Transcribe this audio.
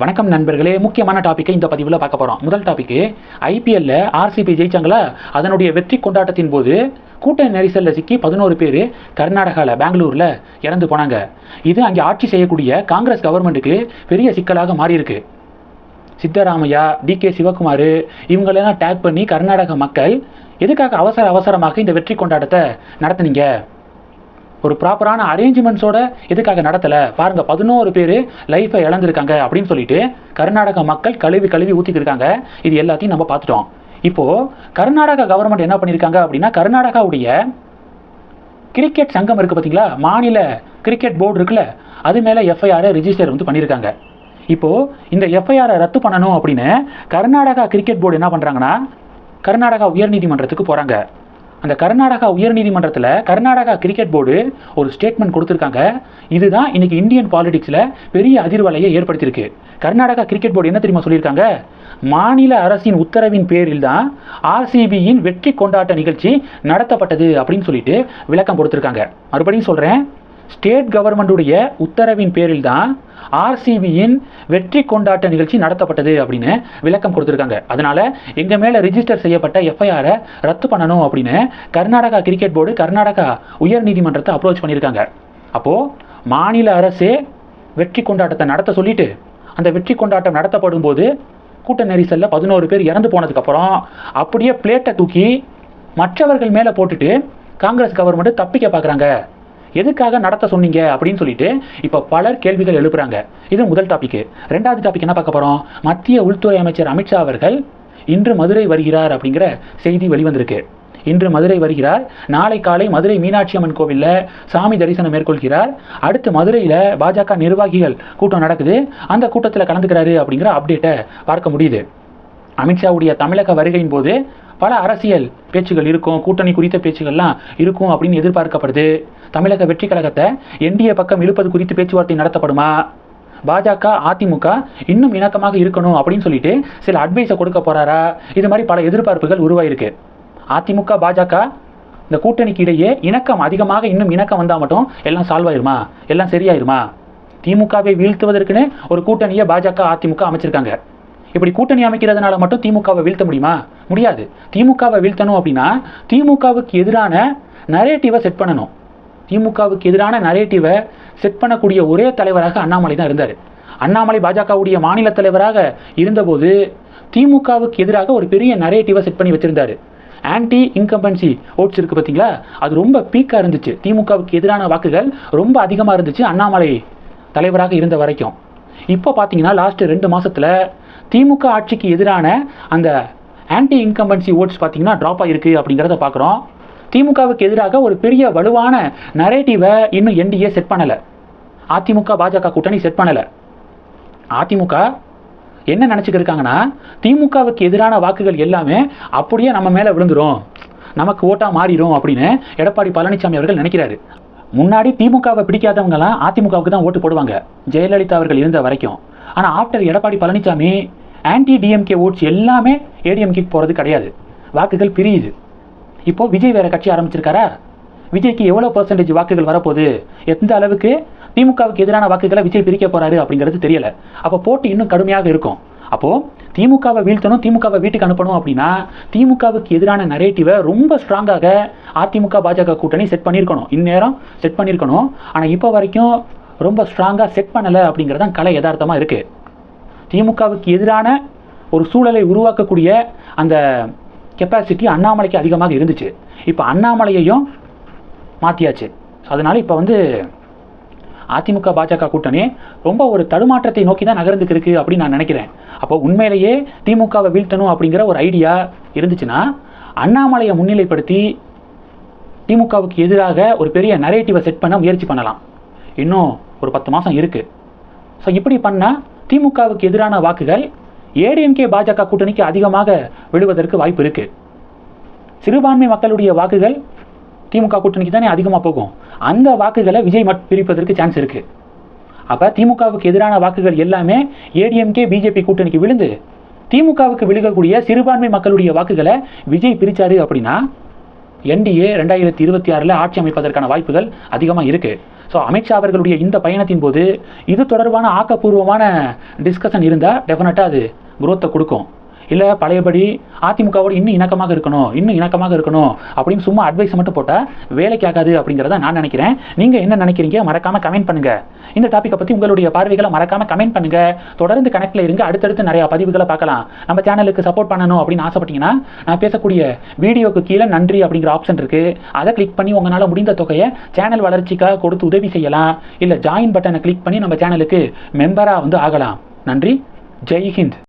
வணக்கம் நண்பர்களே. முக்கியமான டாப்பிக்கை இந்த பதிவில் பார்க்க போகிறோம் முதல் டாபிக்கு ஐபிஎல்ல ஆர்சிபி ஜெயிச்சாங்களா? அதனுடைய வெற்றி கொண்டாட்டத்தின் போது கூட்ட நெரிசலில் சிக்கி பதினோரு பேர் கர்நாடகாவில் பெங்களூரில் இறந்து போனாங்க. இது அங்கே ஆட்சி செய்யக்கூடிய காங்கிரஸ் கவர்மெண்ட்டுக்கு பெரிய சிக்கலாக மாறியிருக்கு. சித்தராமையா டி கே சிவகுமார் இவங்களெல்லாம் டேக் பண்ணி கர்நாடக மக்கள் எதுக்காக அவசர அவசரமாக இந்த வெற்றி கொண்டாட்டத்தை நடத்துனீங்க? ஒரு ப்ராப்பரான அரேஞ்ச்மெண்ட்ஸோட எதுக்காக நடத்தலை? பாருங்க பதினோரு பேர் லைஃப்பை இழந்திருக்காங்க அப்படின்னு சொல்லிட்டு கர்நாடக மக்கள் கழுவி கழுவி ஊற்றிக்கிருக்காங்க இது எல்லாத்தையும் நம்ம பார்த்துட்டோம். இப்போ கர்நாடகா கவர்மெண்ட் என்ன பண்ணியிருக்காங்க அப்படின்னா கர்நாடகாவுடைய கிரிக்கெட் சங்கம் இருக்குது பார்த்தீங்களா மாநில கிரிக்கெட் போர்டு இருக்குல்ல அது மேலே எஃப்ஐஆரை ரிஜிஸ்டர் வந்து பண்ணியிருக்காங்க இப்போ இந்த எஃப்ஐஆரை ரத்து பண்ணணும் அப்படின்னு கர்நாடகா கிரிக்கெட் போர்டு என்ன பண்ணுறாங்கன்னா கர்நாடகா உயர்நீதிமன்றத்துக்கு போகிறாங்க அந்த கர்நாடகா உயர்நீதிமன்றத்தில் கர்நாடகா கிரிக்கெட் போர்டு ஒரு ஸ்டேட்மெண்ட் கொடுத்துருக்காங்க. இதுதான் இன்னைக்கு இந்தியன் பாலிடிக்ஸில் பெரிய அதிர்வலையை ஏற்படுத்தியிருக்கு. கர்நாடகா கிரிக்கெட் போர்டு என்ன தெரியுமா சொல்லியிருக்காங்க? மாநில அரசின் உத்தரவின் பேரில் தான் ஆர்சிபியின் வெற்றி கொண்டாட்ட நிகழ்ச்சி நடத்தப்பட்டது அப்படின்னு சொல்லிட்டு விளக்கம் கொடுத்துருக்காங்க. மறுபடியும் சொல்கிறேன் ஸ்டேட் கவர்மெண்ட்டுடைய உத்தரவின் பேரில் தான் ஆர்சிபியின் வெற்றி கொண்டாட்ட நிகழ்ச்சி நடத்தப்பட்டது அப்படின்னு விளக்கம் கொடுத்துருக்காங்க. அதனால எங்க மேல ரிஜிஸ்டர் செய்யப்பட்ட எஃப்ஐஆரை ரத்து பண்ணணும் அப்படின்னு கர்நாடகா கிரிக்கெட் போர்டு கர்நாடகா உயர் நீதிமன்றத்தை அப்ரோச் பண்ணியிருக்காங்க. அப்போ மாநில அரசே வெற்றி கொண்டாட்டத்தை நடத்த சொல்லிட்டு அந்த வெற்றி கொண்டாட்டம் நடத்தப்படும் போது கூட்ட நெரிசலில் பதினோரு பேர் இறந்து போனதுக்கப்புறம் அப்படியே பிளேட்டை தூக்கி மற்றவர்கள் மேலே போட்டுட்டு காங்கிரஸ் கவர்மெண்ட் தப்பிக்க பார்க்குறாங்க எதுக்காக நடத்த சொன்னீங்க அப்படின்னு சொல்லிட்டு இப்போ பலர் கேள்விகள் எழுப்புறாங்க. இது முதல் டாபிக் ரெண்டாவது டாபிக் என்ன பார்க்க போகிறோம் மத்திய உள்துறை அமைச்சர் அமித்ஷா அவர்கள் இன்று மதுரை வருகிறார் அப்படிங்கிற செய்தி வெளிவந்திருக்கு. இன்று மதுரை வருகிறார். நாளை காலை மதுரை மீனாட்சி அம்மன் கோவிலில் சாமி தரிசனம் மேற்கொள்கிறார். அடுத்து மதுரையில் பாஜக நிர்வாகிகள் கூட்டம் நடக்குது. அந்த கூட்டத்தில் கலந்துக்கிறாரு அப்படிங்கிற அப்டேட்டை பார்க்க முடியுது. அமித்ஷாவுடைய தமிழக வருகையின் போது பல அரசியல் பேச்சுகள் இருக்கும் கூட்டணி குறித்த பேச்சுகள்லாம் இருக்கும் அப்படின்னு எதிர்பார்க்கப்படுது. தமிழக வெற்றி கழகத்தை என்டிஏ பக்கம் இழுப்பது குறித்து பேச்சுவார்த்தை நடத்தப்படுமா? பாஜக அதிமுக இன்னும் இணக்கமாக இருக்கணும் அப்படின்னு சொல்லிட்டு சில அட்வைஸை கொடுக்க போறாரா? இது மாதிரி பல எதிர்பார்ப்புகள் உருவாயிருக்கு. அதிமுக பாஜக இந்த கூட்டணிக்கு இடையே இணக்கம் அதிகமாக இன்னும் இணக்கம் வந்தால் மட்டும் எல்லாம் சால்வ் ஆயிருமா? எல்லாம் சரியாயிருமா? திமுகவை வீழ்த்துவதற்குன்னு ஒரு கூட்டணியை பாஜக அதிமுக அமைச்சிருக்காங்க. இப்படி கூட்டணி அமைக்கிறதுனால மட்டும் திமுகவை வீழ்த்த முடியுமா? முடியாது. திமுகவை வீழ்த்தணும் அப்படின்னா திமுகவுக்கு எதிரான நரேட்டிவை செட் பண்ணணும். திமுகவுக்கு எதிரான நரேட்டிவை செட் பண்ணக்கூடிய ஒரே தலைவராக அண்ணாமலை தான் இருந்தார். அண்ணாமலை பாஜகவுடைய மாநில தலைவராக இருந்தபோது திமுகவுக்கு எதிராக ஒரு பெரிய நரேட்டிவை செட் பண்ணி வச்சிருந்தாரு. ஆன்டி இன்கம்பன்சி ஓட்ஸ் இருக்கு பார்த்தீங்களா? அது ரொம்ப பீக்காக இருந்துச்சு. திமுகவுக்கு எதிரான வாக்குகள் ரொம்ப அதிகமாக இருந்துச்சு அண்ணாமலை தலைவராக இருந்த வரைக்கும். இப்போ பார்த்தீங்கன்னா லாஸ்ட் ரெண்டு மாதத்தில் திமுக ஆட்சிக்கு எதிரான அந்த ஆன்டி இன்கம்பன்சி ஓட்ஸ் பார்த்தீங்கன்னா ட்ராப் ஆகிருக்கு அப்படிங்கிறத பார்க்குறோம் திமுகவுக்கு எதிராக ஒரு பெரிய வலுவான நரேட்டிவை இன்னும் என்டிஏ செட் பண்ணலை. அதிமுக பாஜக கூட்டணி செட் பண்ணலை. அதிமுக என்ன நினச்சிக்கிருக்காங்கன்னா திமுகவுக்கு எதிரான வாக்குகள் எல்லாமே அப்படியே நம்ம மேலே விழுந்துரும். நமக்கு ஓட்டாக மாறிடும் அப்படின்னு எடப்பாடி பழனிசாமி அவர்கள் நினைக்கிறாரு. முன்னாடி திமுகவை பிடிக்காதவங்கலாம் அதிமுகவுக்கு தான் ஓட்டு போடுவாங்க. ஜெயலலிதா அவர்கள் இருந்த வரைக்கும். ஆனால் after Edappadi Palaniswami anti DMK votes எல்லாமே ஏடிஎம்கேக்கு போகிறது கிடையாது. வாக்குகள் பிரியுது. இப்போது விஜய் வேறு கட்சி ஆரம்பிச்சிருக்காரா? விஜய்க்கு எவ்வளோ பர்சன்டேஜ் வாக்குகள் வரப்போகுது? எந்த அளவுக்கு திமுகவுக்கு எதிரான வாக்குகளை விஜய் பிரிக்க போகிறாரு அப்படிங்கிறது தெரியலை. அப்போ போட்டி இன்னும் கடுமையாக இருக்கும். அப்போது திமுகவை வீழ்த்தணும் திமுகவை வீட்டுக்கு அனுப்பணும் அப்படின்னா திமுகவுக்கு எதிரான நரேட்டிவை ரொம்ப ஸ்ட்ராங்காக அதிமுக பாஜக கூட்டணி செட் பண்ணியிருக்கணும். இந்நேரம் செட் பண்ணியிருக்கணும். ஆனால் இப்போ வரைக்கும் ரொம்ப ஸ்ட்ராங்காக செட் பண்ணலை அப்படிங்கிறது தான் கலை யதார்த்தமாக இருக்குது திமுகவுக்கு எதிரான ஒரு சூழலை உருவாக்கக்கூடிய அந்த கெப்பாசிட்டி அண்ணாமலைக்கு அதிகமாக இருந்துச்சு. இப்போ அண்ணாமலையையும் மாற்றியாச்சு அதனால் இப்போ வந்து அதிமுக பாஜக கூட்டணி ரொம்ப ஒரு தடுமாற்றத்தை நோக்கி தான் நகர்ந்துக்கு இருக்குது அப்படின்னு நான் நினைக்கிறேன். அப்போ உண்மையிலேயே திமுகவை வீழ்த்தணும் அப்படிங்கிற ஒரு ஐடியா இருந்துச்சுன்னா அண்ணாமலையை முன்னிலைப்படுத்தி திமுகவுக்கு எதிராக ஒரு பெரிய நரேட்டிவை செட் பண்ண முயற்சி பண்ணலாம். இன்னும் ஒரு பத்து மாதம் இருக்குது ஸோ இப்படி பண்ணால் திமுகவுக்கு எதிரான வாக்குகள் ஏடிஎம்கே பாஜக கூட்டணிக்கு அதிகமாக விழுவதற்கு வாய்ப்பு இருக்குது சிறுபான்மை மக்களுடைய வாக்குகள் திமுக கூட்டணிக்கு தானே அதிகமாக போகும். அந்த வாக்குகளை விஜய் மட் பிரிப்பதற்கு சான்ஸ் இருக்குது அப்போ திமுகவுக்கு எதிரான வாக்குகள் எல்லாமே ஏடிஎம்கே பிஜேபி கூட்டணிக்கு விழுந்து திமுகவுக்கு விழுகக்கூடிய சிறுபான்மை மக்களுடைய வாக்குகளை விஜய் பிரித்தாரு அப்படின்னா என்டிஏ ரெண்டாயிரத்தி இருபத்தி ஆறில் ஆட்சி அமைப்பதற்கான வாய்ப்புகள் அதிகமாக இருக்குது ஸோ அமித்ஷா அவர்களுடைய இந்த பயணத்தின் போது இது தொடர்பான ஆக்கப்பூர்வமான டிஸ்கஷன் இருந்தால் டெஃபினட்டாக அது குரோத்தை கொடுக்கும். இல்லை பழையபடி அதிமுகவோடு இன்னும் இணக்கமாக இருக்கணும் இன்னும் இணக்கமாக இருக்கணும் அப்படின்னு சும்மா அட்வைஸ் மட்டும் போட்டால் வேலைக்கு ஆகாது அப்படிங்கிறத நான் நினைக்கிறேன். நீங்கள் என்ன நினைக்கிறீங்க? மறக்காமல் கமெண்ட் பண்ணுங்கள் இந்த டாப்பிக்கை பற்றி உங்களுடைய பார்வைகளை மறக்காமல் கமெண்ட் பண்ணுங்கள் தொடர்ந்து கனெக்டில் இருங்க. அடுத்தடுத்து நிறையா பதிவுகளை பார்க்கலாம். நம்ம சேனலுக்கு சப்போர்ட் பண்ணணும் அப்படின்னு ஆசைப்பட்டீங்கன்னா நான் பேசக்கூடிய வீடியோக்கு கீழே நன்றி அப்படிங்கிற ஆப்ஷன் இருக்குது அதை கிளிக் பண்ணி உங்களால் முடிந்த தொகையை சேனல் வளர்ச்சிக்காக கொடுத்து உதவி செய்யலாம். இல்லை ஜாயின் பட்டனை கிளிக் பண்ணி நம்ம சேனலுக்கு மெம்பராக வந்து ஆகலாம். நன்றி. ஜெய் ஹிந்த்.